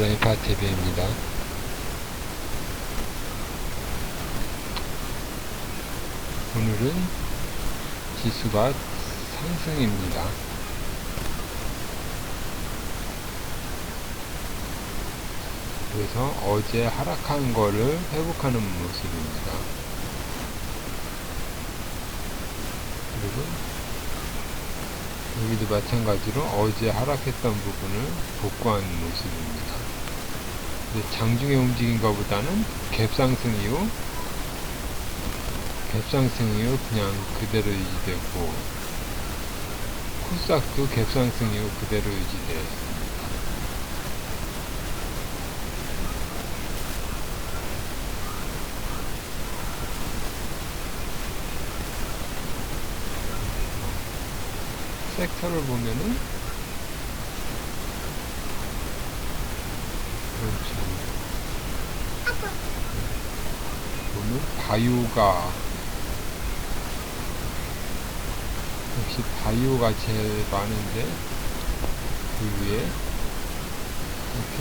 고라니 파TV입니다. 오늘은 지수가 상승입니다. 그래서 어제 하락한 거를 회복하는 모습입니다. 그리고 여기도 마찬가지로 어제 하락했던 부분을 복구하는 모습입니다. 장중에 움직인 것보다는 갭상승 이후 갭상승 이후 그냥 그대로 유지되고 코스닥도 갭상승 이후 그대로 유지되었습니다. 섹터를 보면은. 보면 바이오가 역시 바이오가 제일 많은데 그 위에 이렇게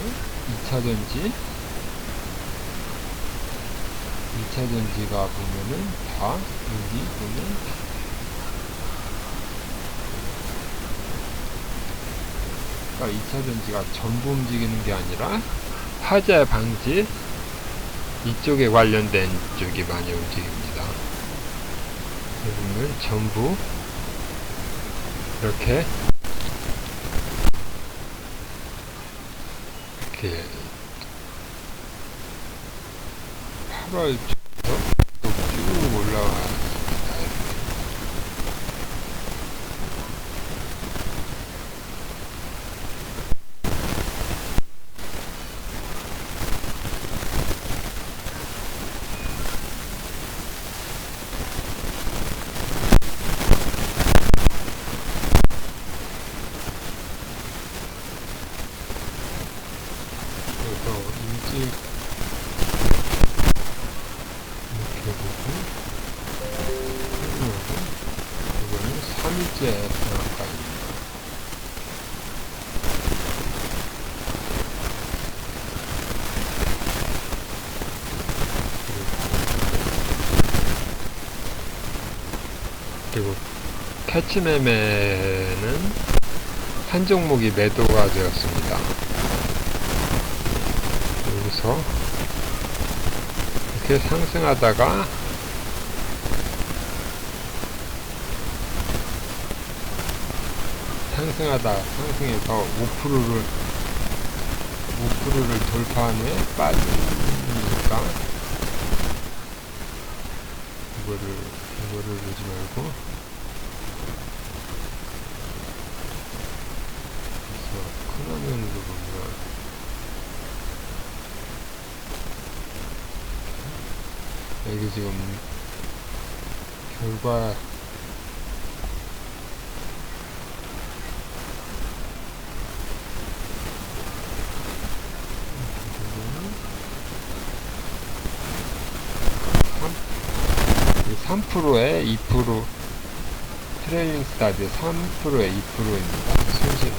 2차전지 2차전지가 보면은 다 여기 보면 그러니까 2차 전지가 전부 움직이는 게 아니라 화재 방지 이쪽에 관련된 쪽이 많이 움직입니다. 여러분 전부 이렇게 이렇게 8월부터 쭉 올라와 그래서 일찍 이렇게 보고 그리고 이거는 3일째 방학간입니다. 그리고 캐치 매매는 한 종목이 매도가 되었습니다. 여기서 이렇게 상승하다가 상승하다 상승해서 5%를 5%를 돌파한 후에 빠지니까 이거를 이거를 보지 말고. 그래서 큰 화면으로 보면 여기 지금 결과 3%에 2% 트레일링 스타드 3%에 2%입니다. 손실은.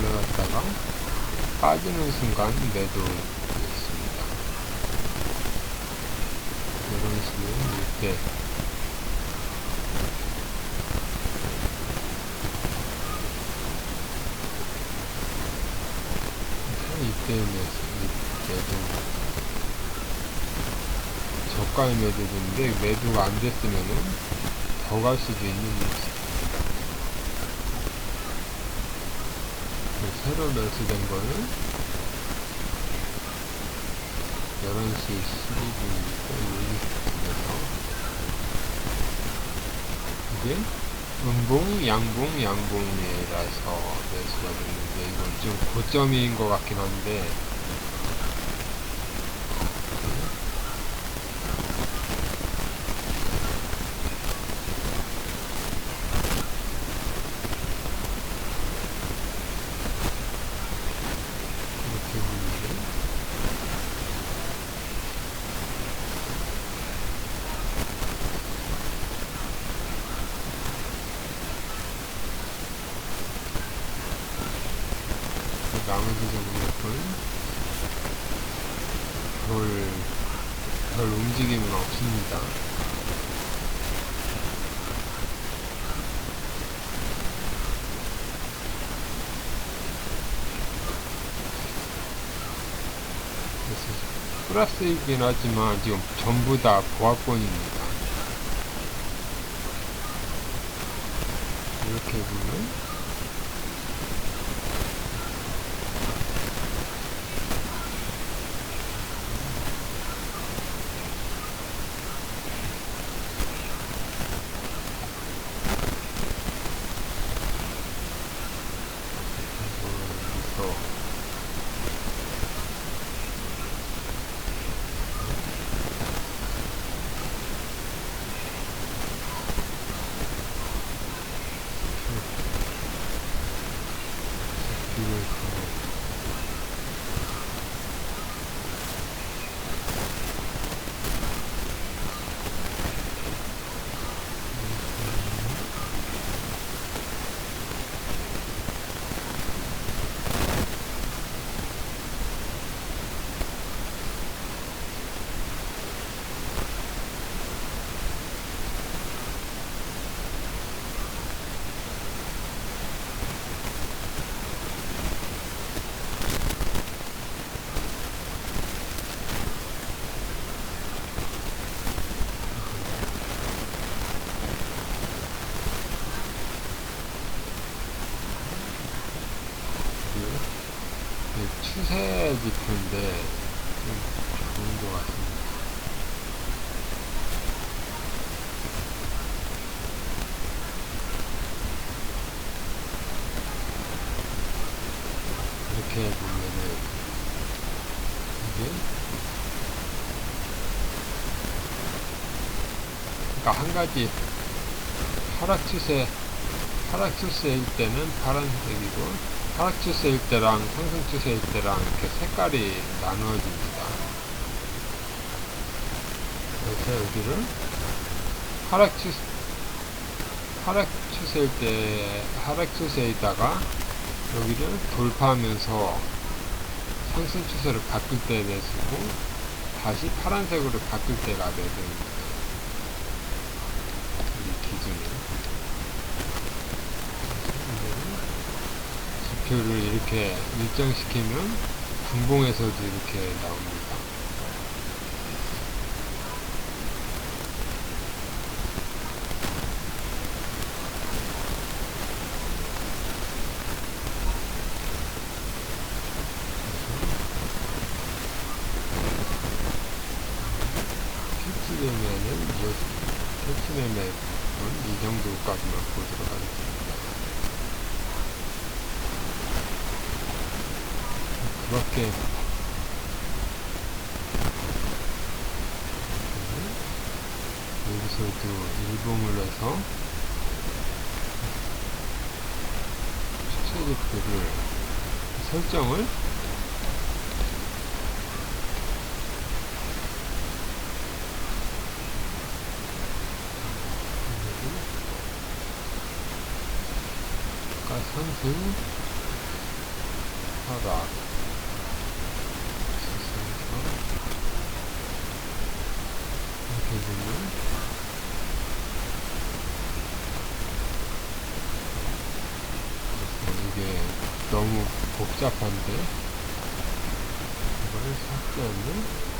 올라갔다가 빠지는 순간 매도 있습니다. 이런 식으로 이렇게 이때 매도 저가의 매도인데 매도가 안 됐으면은 더 갈 수도 있는 모습. 그 새로 매수된 거는 11시 12분이니까 여기서 이게 음봉, 양봉, 양봉이라서 매수가 됐는데 이건 좀 고점인 것 같긴 한데 이렇게 나머지 종목은 별, 별 움직임은 없습니다. 플러스이긴 하지만 지금 전부 다 보합권입니다. 이렇게 보면 그래서 비교해서 그 추세 지표인데 좀 좋은 것 같습니다. 이렇게 보면은 이게 그러니까 한 가지 하락 추세 하락 추세일 때는 파란색이고 하락 추세일 때랑 상승 추세일 때랑 이렇게 색깔이 나누어집니다. 그래서 여기를 하락 추 하락 추세일 때 하락 추세에다가 여기를 돌파하면서 상승 추세를 바꿀 때 내쓰고 다시 파란색으로 바꿀 때가 매듭입니다. 이 기준이. 지표를 이렇게 일정시키면 분봉에서도 이렇게 나옵니다. 캐치되면은 캐치매매 부분 이 정도까지만 보도록 하겠습니다. 그밖에 여기서도 일봉을 해서 추체지표를 설정을? 상승 하락 이렇게 보면 어, 이게 너무 복잡한데? 이걸 삭제하면?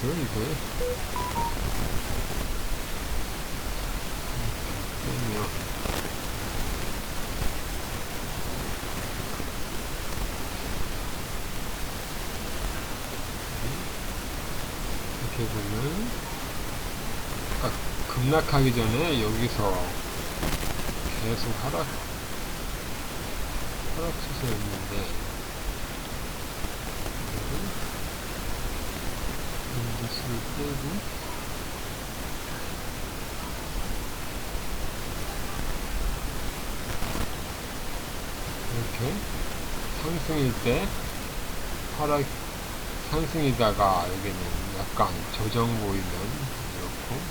이거 이거 빼면 이렇게 보면 아까 급락하기 전에 여기서 계속 하락 하락 추세였는데 인디스를 빼고 이렇게 상승일 때 하락 상승이다가 여기는 약간 조정 보이면 이렇고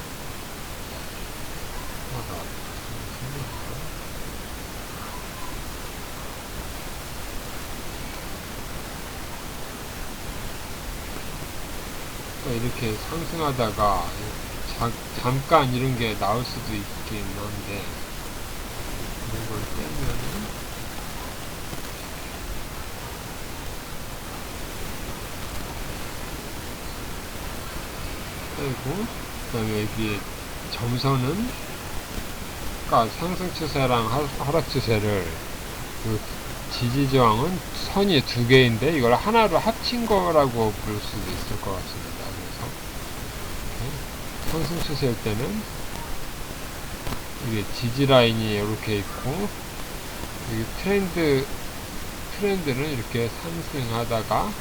상승 또 이렇게 상승하다가 자- 잠깐 이런 게 나올 수도 있긴 한데 이런 걸 빼면은 빼고 그 다음에 여기 점선은 그러니까 상승 추세랑 하- 하락 추세를 그 지지 저항은 선이 두 개인데 이걸 하나로 합친 거라고 볼 수도 있을 것 같습니다. 그래서 이렇게 상승 추세일 때는 이게 지지 라인이 이렇게 있고 여기 트렌드 트렌드는 이렇게 상승하다가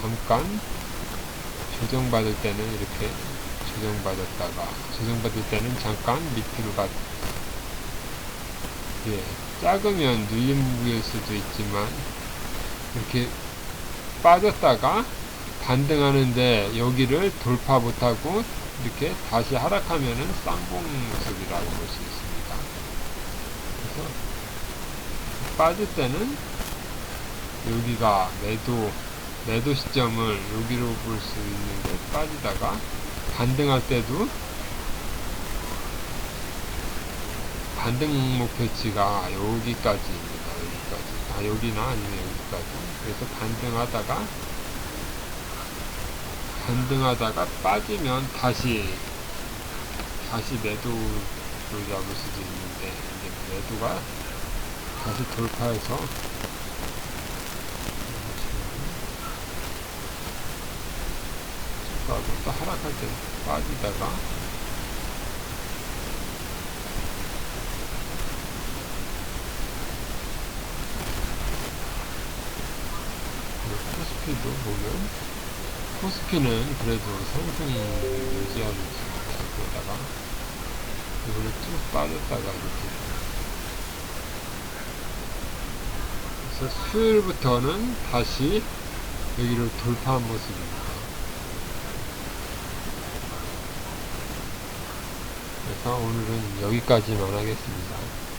잠깐 조정받을 때는 이렇게 조정받았다가 조정받을 때는 잠깐 밑으로 갔 예, 작으면 눌림목일 수도 있지만 이렇게 빠졌다가 반등하는데 여기를 돌파 못하고 이렇게 다시 하락하면은 쌍봉 모습이라고 볼 수 있습니다. 그래서 빠질 때는 여기가 매도 매도 시점을 여기로 볼 수 있는데 빠지다가 반등할 때도 반등 목표치가 여기까지입니다. 여기까지. 아, 여기나 아니면 여기까지. 그래서 반등하다가 반등하다가 빠지면 다시 다시 매도를 잡을 수도 있는데 이제 매도가 다시 돌파해서 가고 또 하락할 때 빠지다가 코스피도 보면 코스피는 그래도 상승 유지하고 있습니다. 그러다가 이번에 쭉 빠졌다가 이렇게 그래서 수요일부터는 다시 여기를 돌파한 모습입니다. 그래서 오늘은 여기까지만 하겠습니다.